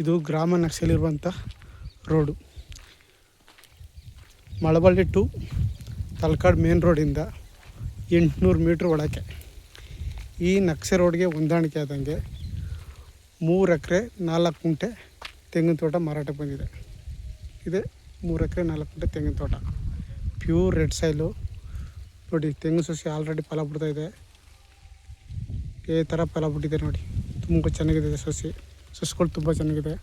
ಇದು ಗ್ರಾಮ ನಕ್ಸಲಿರುವಂಥ road. Malaballi to Talakadu main ರೋಡಿಂದ ಎಂಟುನೂರು ಮೀಟ್ರ್ ಒಳಕ್ಕೆ. ಈ ನಕ್ಷೆ ರೋಡ್ಗೆ ಹೊಂದಾಣಿಕೆ ಆದಂಗೆ ಮೂರು ಎಕರೆ ನಾಲ್ಕು ಕುಂಟೆ ತೆಂಗಿನ ತೋಟ ಮಾರಾಟಕ್ಕೆ ಬಂದಿದೆ. ಇದೆ ಮೂರು ಎಕರೆ ನಾಲ್ಕು ಕುಂಟೆ ತೆಂಗಿನ ತೋಟ. ಪ್ಯೂರ್ ರೆಡ್ ಸೈಲು ನೋಡಿ ತೆಂಗಿನ ಸಸಿ ಆಲ್ರೆಡಿ ಫಲ ಬಿಡ್ತಾಯಿದೆ ಈ ಥರ ಫಲ ಬಿಟ್ಟಿದೆ ನೋಡಿ. ತುಂಬ ಚೆನ್ನಾಗಿದೆ ಸಸಿ. ಸಸಿಗಳು ತುಂಬ ಚೆನ್ನಾಗಿದೆ.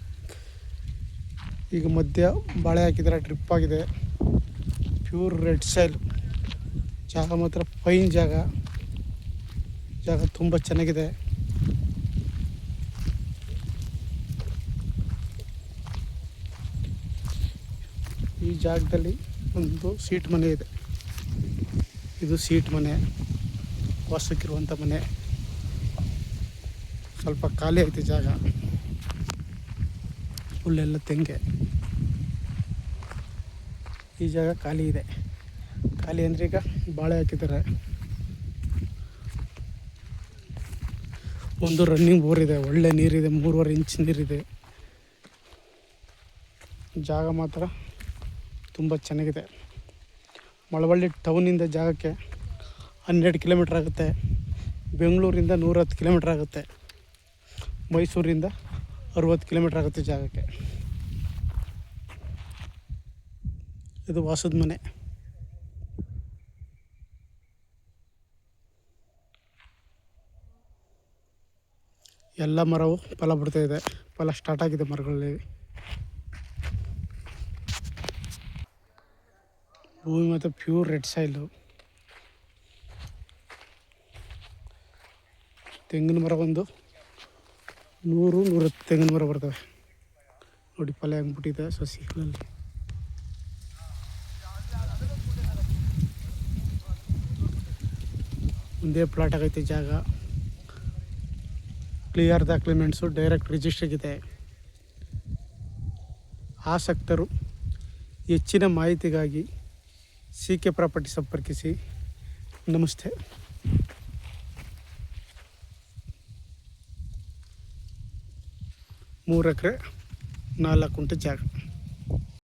ಈಗ ಮಧ್ಯ ಬಾಳೆ ಹಾಕಿದ್ರೆ ಟ್ರಿಪ್ ಆಗಿದೆ. ಪ್ಯೂರ್ ರೆಡ್ ಸೈಲ್ ಜಾಗ ಮಾತ್ರ ಫೈನ್ ಜಾಗ. ಜಾಗ ತುಂಬ ಚೆನ್ನಾಗಿದೆ. ಈ ಜಾಗದಲ್ಲಿ ಒಂದು ಸೀಟ್ ಮನೆ ಇದೆ. ಇದು ಸೀಟ್ ಮನೆ. ವಾಸಕ್ಕಿರುವಂಥ ಮನೆ. ಸ್ವಲ್ಪ ಖಾಲಿ ಐತೆ ಜಾಗ. ಫುಲ್ಲೆಲ್ಲ ತೆಂಗೆ. ಈ ಜಾಗ ಖಾಲಿ ಇದೆ. ಖಾಲಿ ಅಂದರೆ ಈಗ ಬಾಳೆ ಹಾಕಿದ್ದಾರೆ. ಒಂದು ರನ್ನಿಂಗ್ ಬೋರ್ ಇದೆ, ಒಳ್ಳೆ ನೀರಿದೆ, ಮೂರುವರೆ ಇಂಚ್ ನೀರಿದೆ. ಜಾಗ ಮಾತ್ರ ತುಂಬ ಚೆನ್ನಾಗಿದೆ. ಮಳವಳ್ಳಿ ಟೌನಿಂದ ಜಾಗಕ್ಕೆ ಹನ್ನೆರಡು ಕಿಲೋಮೀಟ್ರ್ ಆಗುತ್ತೆ. ಬೆಂಗಳೂರಿಂದ ನೂರತ್ತು ಕಿಲೋಮೀಟ್ರ್ ಆಗುತ್ತೆ. ಮೈಸೂರಿಂದ ಅರುವತ್ತು ಕಿಲೋಮೀಟ್ರ್ ಆಗುತ್ತೆ ಜಾಗಕ್ಕೆ. ಇದು ವಾಸದ ಮನೆ. ಎಲ್ಲ ಮರವು ಫಲ ಬಿಡ್ತಾ ಇದೆ. ಫಲ ಸ್ಟಾರ್ಟ್ ಆಗಿದೆ ಮರಗಳಲ್ಲಿ. ಭೂಮಿ ಮತ್ತು ಪ್ಯೂರ್ ರೆಡ್ ಸೈಲು ತೆಂಗಿನ ಮರ ಒಂದು ನೂರು ನೂರತ್ತು ತೆಂಗಿನ ಮರ ಬರ್ತವೆ. ನೋಡಿ ಪಲ್ಯ ಹೆಂಗೆ ಬಿಟ್ಟಿದೆ ಸಸಿಗಳಲ್ಲಿ. ಒಂದೇ ಪ್ಲಾಟ್ ಆಗೈತೆ ಜಾಗ. ಕ್ಲಿಯರ್ ಡಾಕ್ಯುಮೆಂಟ್ಸು ಡೈರೆಕ್ಟ್ ರಿಜಿಸ್ಟ್ರಿಗೆ ಆಸಕ್ತರು ಹೆಚ್ಚಿನ ಮಾಹಿತಿಗಾಗಿ ಸಿ ಕೆ ಪ್ರಾಪರ್ಟಿ ಸಂಪರ್ಕಿಸಿ. ನಮಸ್ತೆ. ಮೂರು ಎಕರೆ ನಾಲ್ಕು ಕುಂಟೆ ಜಾಗ.